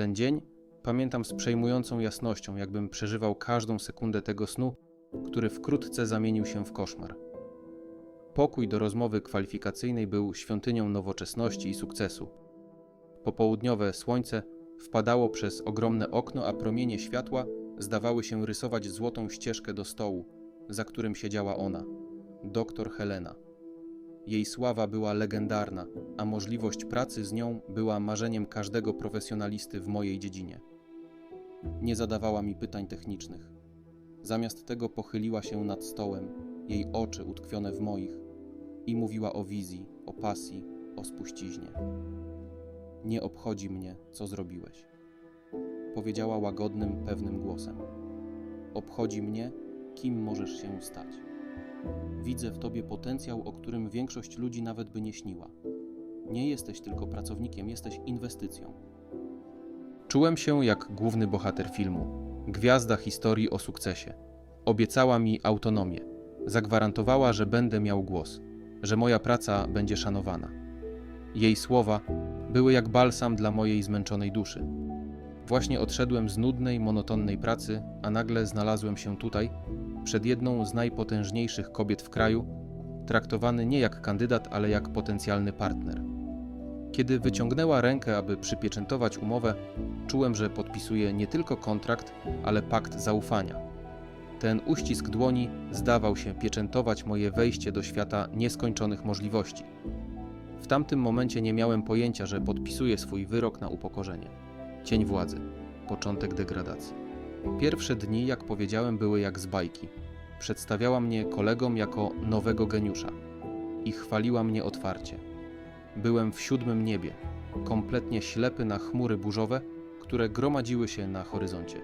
Ten dzień pamiętam z przejmującą jasnością, jakbym przeżywał każdą sekundę tego snu, który wkrótce zamienił się w koszmar. Pokój do rozmowy kwalifikacyjnej był świątynią nowoczesności i sukcesu. Popołudniowe słońce wpadało przez ogromne okno, a promienie światła zdawały się rysować złotą ścieżkę do stołu, za którym siedziała ona, doktor Helena. Jej sława była legendarna, a możliwość pracy z nią była marzeniem każdego profesjonalisty w mojej dziedzinie. Nie zadawała mi pytań technicznych. Zamiast tego pochyliła się nad stołem, jej oczy utkwione w moich, i mówiła o wizji, o pasji, o spuściźnie. Nie obchodzi mnie, co zrobiłeś. Powiedziała łagodnym, pewnym głosem. Obchodzi mnie, kim możesz się stać. Widzę w tobie potencjał, o którym większość ludzi nawet by nie śniła. Nie jesteś tylko pracownikiem, jesteś inwestycją. Czułem się jak główny bohater filmu, gwiazda historii o sukcesie. Obiecała mi autonomię, zagwarantowała, że będę miał głos, że moja praca będzie szanowana. Jej słowa były jak balsam dla mojej zmęczonej duszy. Właśnie odszedłem z nudnej, monotonnej pracy, a nagle znalazłem się tutaj, przed jedną z najpotężniejszych kobiet w kraju, traktowany nie jak kandydat, ale jak potencjalny partner. Kiedy wyciągnęła rękę, aby przypieczętować umowę, czułem, że podpisuję nie tylko kontrakt, ale pakt zaufania. Ten uścisk dłoni zdawał się pieczętować moje wejście do świata nieskończonych możliwości. W tamtym momencie nie miałem pojęcia, że podpisuję swój wyrok na upokorzenie. Cień władzy, początek degradacji. Pierwsze dni, jak powiedziałem, były jak z bajki. Przedstawiała mnie kolegom jako nowego geniusza i chwaliła mnie otwarcie. Byłem w siódmym niebie, kompletnie ślepy na chmury burzowe, które gromadziły się na horyzoncie.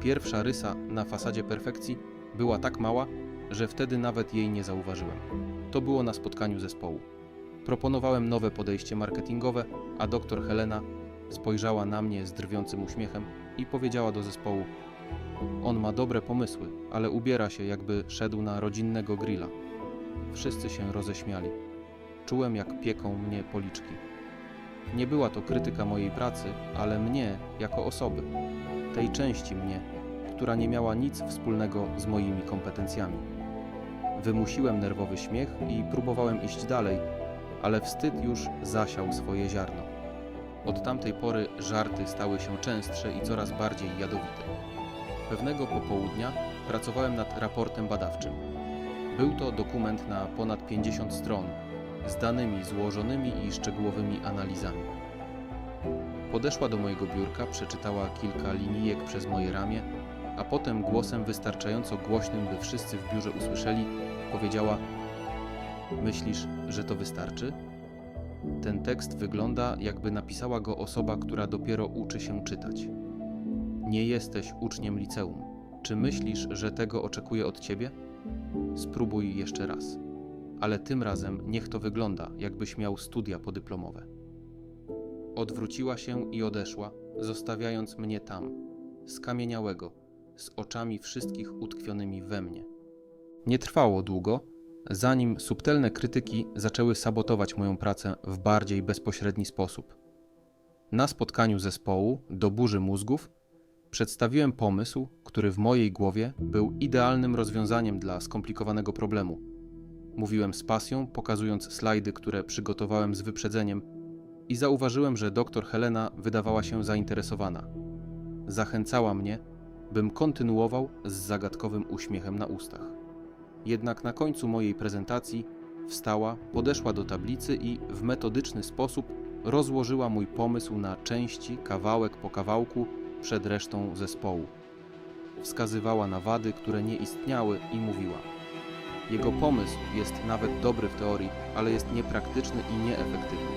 Pierwsza rysa na fasadzie perfekcji była tak mała, że wtedy nawet jej nie zauważyłem. To było na spotkaniu zespołu. Proponowałem nowe podejście marketingowe, a doktor Helena spojrzała na mnie z drwiącym uśmiechem i powiedziała do zespołu: On ma dobre pomysły, ale ubiera się, jakby szedł na rodzinnego grilla. Wszyscy się roześmiali. Czułem, jak pieką mnie policzki. Nie była to krytyka mojej pracy, ale mnie jako osoby, tej części mnie, która nie miała nic wspólnego z moimi kompetencjami. Wymusiłem nerwowy śmiech i próbowałem iść dalej, ale wstyd już zasiał swoje ziarno. Od tamtej pory żarty stały się częstsze i coraz bardziej jadowite. Pewnego popołudnia pracowałem nad raportem badawczym. Był to dokument na ponad 50 stron, z danymi złożonymi i szczegółowymi analizami. Podeszła do mojego biurka, przeczytała kilka linijek przez moje ramię, a potem głosem wystarczająco głośnym, by wszyscy w biurze usłyszeli, powiedziała: Myślisz, że to wystarczy? Ten tekst wygląda, jakby napisała go osoba, która dopiero uczy się czytać. Nie jesteś uczniem liceum. Czy myślisz, że tego oczekuję od ciebie? Spróbuj jeszcze raz. Ale tym razem niech to wygląda, jakbyś miał studia podyplomowe. Odwróciła się i odeszła, zostawiając mnie tam, skamieniałego, z oczami wszystkich utkwionymi we mnie. Nie trwało długo, zanim subtelne krytyki zaczęły sabotować moją pracę w bardziej bezpośredni sposób. Na spotkaniu zespołu do burzy mózgów przedstawiłem pomysł, który w mojej głowie był idealnym rozwiązaniem dla skomplikowanego problemu. Mówiłem z pasją, pokazując slajdy, które przygotowałem z wyprzedzeniem, i zauważyłem, że doktor Helena wydawała się zainteresowana. Zachęcała mnie, bym kontynuował z zagadkowym uśmiechem na ustach. Jednak na końcu mojej prezentacji wstała, podeszła do tablicy i w metodyczny sposób rozłożyła mój pomysł na części, kawałek po kawałku, przed resztą zespołu. Wskazywała na wady, które nie istniały i mówiła: Jego pomysł jest nawet dobry w teorii, ale jest niepraktyczny i nieefektywny.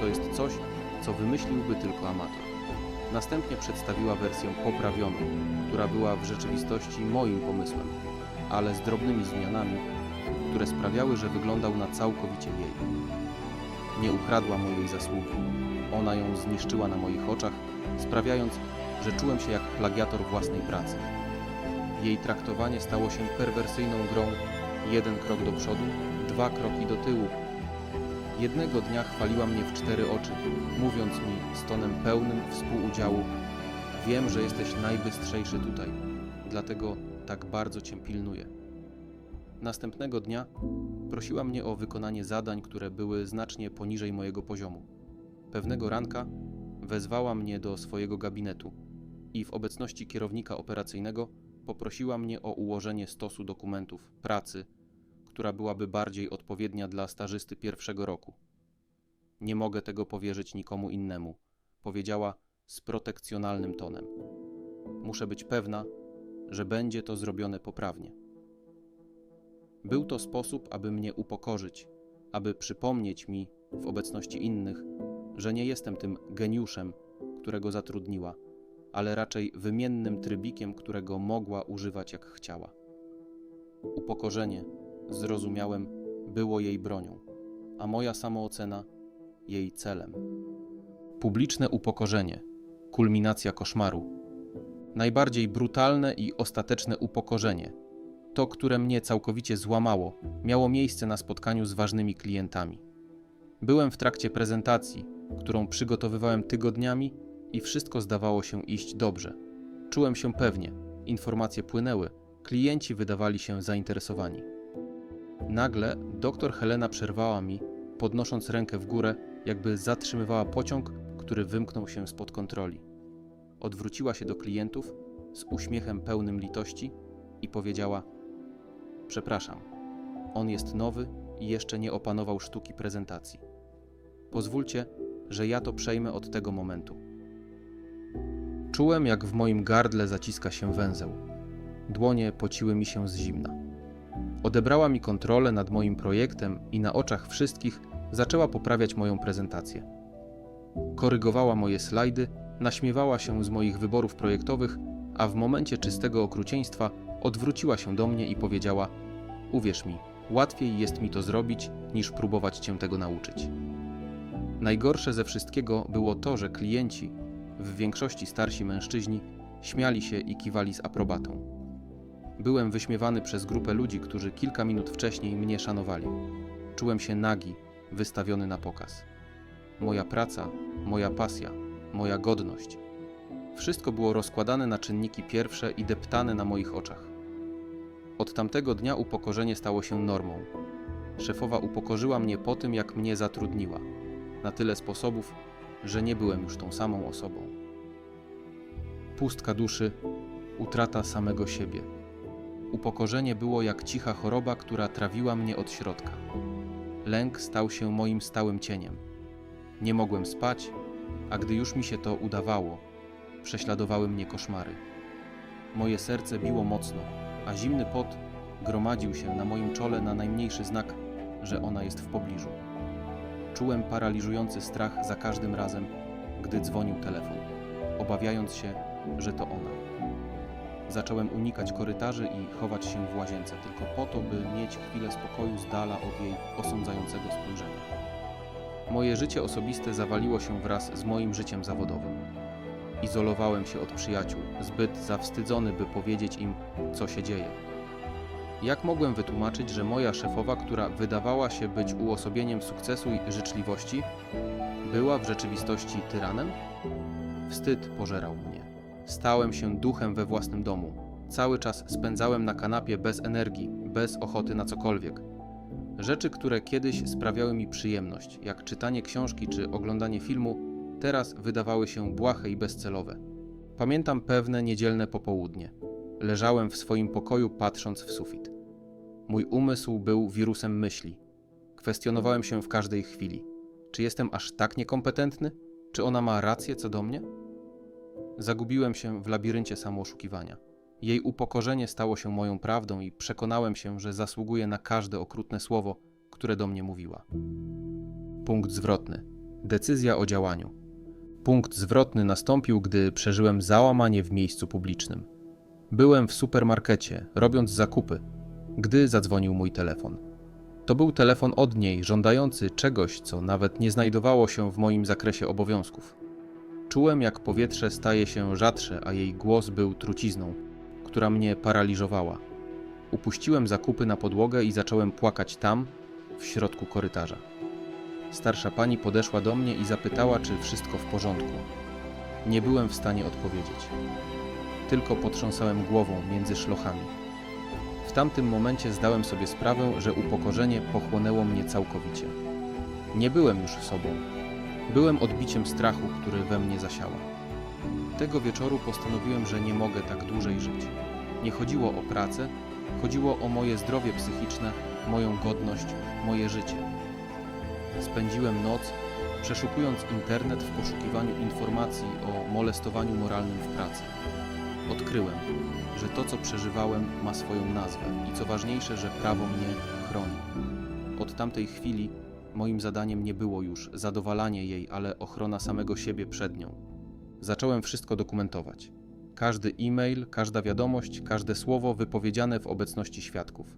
To jest coś, co wymyśliłby tylko amator. Następnie przedstawiła wersję poprawioną, która była w rzeczywistości moim pomysłem, ale z drobnymi zmianami, które sprawiały, że wyglądał na całkowicie jej. Nie ukradła mojej zasługi. Ona ją zniszczyła na moich oczach, sprawiając, że czułem się jak plagiator własnej pracy. Jej traktowanie stało się perwersyjną grą jeden krok do przodu, dwa kroki do tyłu, Jednego dnia chwaliła mnie w cztery oczy, mówiąc mi z tonem pełnym współudziału: Wiem, że jesteś najbystrzejszy tutaj, dlatego tak bardzo cię pilnuję. Następnego dnia prosiła mnie o wykonanie zadań, które były znacznie poniżej mojego poziomu. Pewnego ranka wezwała mnie do swojego gabinetu i w obecności kierownika operacyjnego poprosiła mnie o ułożenie stosu dokumentów, pracy, która byłaby bardziej odpowiednia dla stażysty pierwszego roku. Nie mogę tego powierzyć nikomu innemu, powiedziała z protekcjonalnym tonem. Muszę być pewna, że będzie to zrobione poprawnie. Był to sposób, aby mnie upokorzyć, aby przypomnieć mi w obecności innych, że nie jestem tym geniuszem, którego zatrudniła, ale raczej wymiennym trybikiem, którego mogła używać jak chciała. Upokorzenie, zrozumiałem, było jej bronią, a moja samoocena jej celem. Publiczne upokorzenie, kulminacja koszmaru. Najbardziej brutalne i ostateczne upokorzenie, to, które mnie całkowicie złamało, miało miejsce na spotkaniu z ważnymi klientami. Byłem w trakcie prezentacji, którą przygotowywałem tygodniami i wszystko zdawało się iść dobrze. Czułem się pewnie, informacje płynęły, klienci wydawali się zainteresowani. Nagle doktor Helena przerwała mi, podnosząc rękę w górę, jakby zatrzymywała pociąg, który wymknął się spod kontroli. Odwróciła się do klientów z uśmiechem pełnym litości i powiedziała: Przepraszam, on jest nowy i jeszcze nie opanował sztuki prezentacji. Pozwólcie, że ja to przejmę od tego momentu. Czułem, jak w moim gardle zaciska się węzeł. Dłonie pociły mi się z zimna. Odebrała mi kontrolę nad moim projektem i na oczach wszystkich zaczęła poprawiać moją prezentację. Korygowała moje slajdy, naśmiewała się z moich wyborów projektowych, a w momencie czystego okrucieństwa odwróciła się do mnie i powiedziała: Uwierz mi, łatwiej jest mi to zrobić, niż próbować cię tego nauczyć. Najgorsze ze wszystkiego było to, że klienci, w większości starsi mężczyźni, śmiali się i kiwali z aprobatą. Byłem wyśmiewany przez grupę ludzi, którzy kilka minut wcześniej mnie szanowali. Czułem się nagi, wystawiony na pokaz. Moja praca, moja pasja, moja godność. Wszystko było rozkładane na czynniki pierwsze i deptane na moich oczach. Od tamtego dnia upokorzenie stało się normą. Szefowa upokorzyła mnie po tym, jak mnie zatrudniła. Na tyle sposobów, że nie byłem już tą samą osobą. Pustka duszy, utrata samego siebie. Upokorzenie było jak cicha choroba, która trawiła mnie od środka. Lęk stał się moim stałym cieniem. Nie mogłem spać, a gdy już mi się to udawało, prześladowały mnie koszmary. Moje serce biło mocno, a zimny pot gromadził się na moim czole na najmniejszy znak, że ona jest w pobliżu. Czułem paraliżujący strach za każdym razem, gdy dzwonił telefon, obawiając się, że to ona. Zacząłem unikać korytarzy i chować się w łazience, tylko po to, by mieć chwilę spokoju z dala od jej osądzającego spojrzenia. Moje życie osobiste zawaliło się wraz z moim życiem zawodowym. Izolowałem się od przyjaciół, zbyt zawstydzony, by powiedzieć im, co się dzieje. Jak mogłem wytłumaczyć, że moja szefowa, która wydawała się być uosobieniem sukcesu i życzliwości, była w rzeczywistości tyranem? Wstyd pożerał mnie. Stałem się duchem we własnym domu. Cały czas spędzałem na kanapie bez energii, bez ochoty na cokolwiek. Rzeczy, które kiedyś sprawiały mi przyjemność, jak czytanie książki czy oglądanie filmu, teraz wydawały się błahe i bezcelowe. Pamiętam pewne niedzielne popołudnie. Leżałem w swoim pokoju, patrząc w sufit. Mój umysł był wirusem myśli. Kwestionowałem się w każdej chwili. Czy jestem aż tak niekompetentny? Czy ona ma rację co do mnie? Zagubiłem się w labiryncie samooszukiwania. Jej upokorzenie stało się moją prawdą i przekonałem się, że zasługuję na każde okrutne słowo, które do mnie mówiła. Punkt zwrotny. Decyzja o działaniu. Punkt zwrotny nastąpił, gdy przeżyłem załamanie w miejscu publicznym. Byłem w supermarkecie, robiąc zakupy, gdy zadzwonił mój telefon. To był telefon od niej, żądający czegoś, co nawet nie znajdowało się w moim zakresie obowiązków. Czułem, jak powietrze staje się rzadsze, a jej głos był trucizną, która mnie paraliżowała. Upuściłem zakupy na podłogę i zacząłem płakać tam, w środku korytarza. Starsza pani podeszła do mnie i zapytała, czy wszystko w porządku. Nie byłem w stanie odpowiedzieć. Tylko potrząsałem głową między szlochami. W tamtym momencie zdałem sobie sprawę, że upokorzenie pochłonęło mnie całkowicie. Nie byłem już sobą. Byłem odbiciem strachu, który we mnie zasiała. Tego wieczoru postanowiłem, że nie mogę tak dłużej żyć. Nie chodziło o pracę, chodziło o moje zdrowie psychiczne, moją godność, moje życie. Spędziłem noc, przeszukując internet w poszukiwaniu informacji o molestowaniu moralnym w pracy. Odkryłem, że to, co przeżywałem, ma swoją nazwę i co ważniejsze, że prawo mnie chroni. Od tamtej chwili moim zadaniem nie było już zadowalanie jej, ale ochrona samego siebie przed nią. Zacząłem wszystko dokumentować. Każdy e-mail, każda wiadomość, każde słowo wypowiedziane w obecności świadków.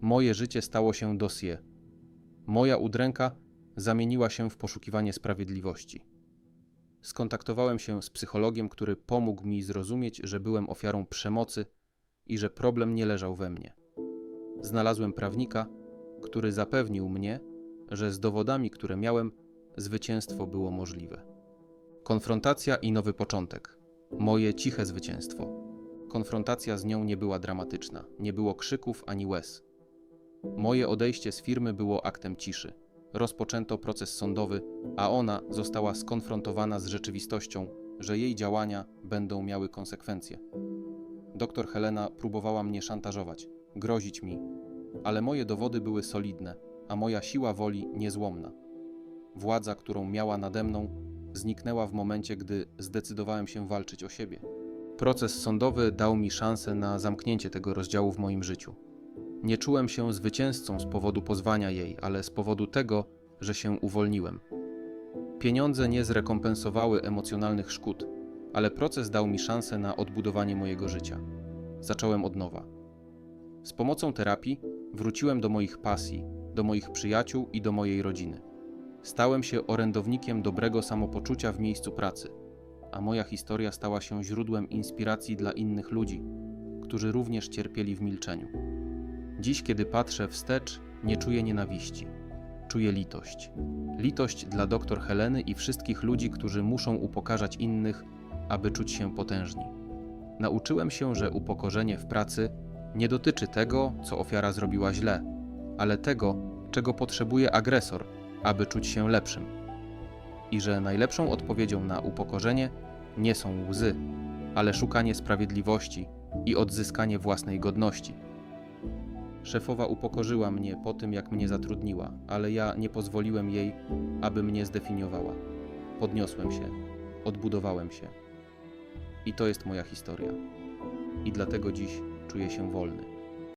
Moje życie stało się dossier. Moja udręka zamieniła się w poszukiwanie sprawiedliwości. Skontaktowałem się z psychologiem, który pomógł mi zrozumieć, że byłem ofiarą przemocy i że problem nie leżał we mnie. Znalazłem prawnika, który zapewnił mnie, że z dowodami, które miałem, zwycięstwo było możliwe. Konfrontacja i nowy początek. Moje ciche zwycięstwo. Konfrontacja z nią nie była dramatyczna, nie było krzyków ani łez. Moje odejście z firmy było aktem ciszy. Rozpoczęto proces sądowy, a ona została skonfrontowana z rzeczywistością, że jej działania będą miały konsekwencje. Doktor Helena próbowała mnie szantażować, grozić mi, ale moje dowody były solidne, a moja siła woli niezłomna. Władza, którą miała nade mną, zniknęła w momencie, gdy zdecydowałem się walczyć o siebie. Proces sądowy dał mi szansę na zamknięcie tego rozdziału w moim życiu. Nie czułem się zwycięzcą z powodu pozwania jej, ale z powodu tego, że się uwolniłem. Pieniądze nie zrekompensowały emocjonalnych szkód, ale proces dał mi szansę na odbudowanie mojego życia. Zacząłem od nowa. Z pomocą terapii wróciłem do moich pasji, do moich przyjaciół i do mojej rodziny. Stałem się orędownikiem dobrego samopoczucia w miejscu pracy, a moja historia stała się źródłem inspiracji dla innych ludzi, którzy również cierpieli w milczeniu. Dziś, kiedy patrzę wstecz, nie czuję nienawiści. Czuję litość. Litość dla doktor Heleny i wszystkich ludzi, którzy muszą upokarzać innych, aby czuć się potężni. Nauczyłem się, że upokorzenie w pracy nie dotyczy tego, co ofiara zrobiła źle, ale tego, czego potrzebuje agresor, aby czuć się lepszym. I że najlepszą odpowiedzią na upokorzenie nie są łzy, ale szukanie sprawiedliwości i odzyskanie własnej godności. Szefowa upokorzyła mnie po tym, jak mnie zatrudniła, ale ja nie pozwoliłem jej, aby mnie zdefiniowała. Podniosłem się, odbudowałem się. I to jest moja historia. I dlatego dziś czuję się wolny.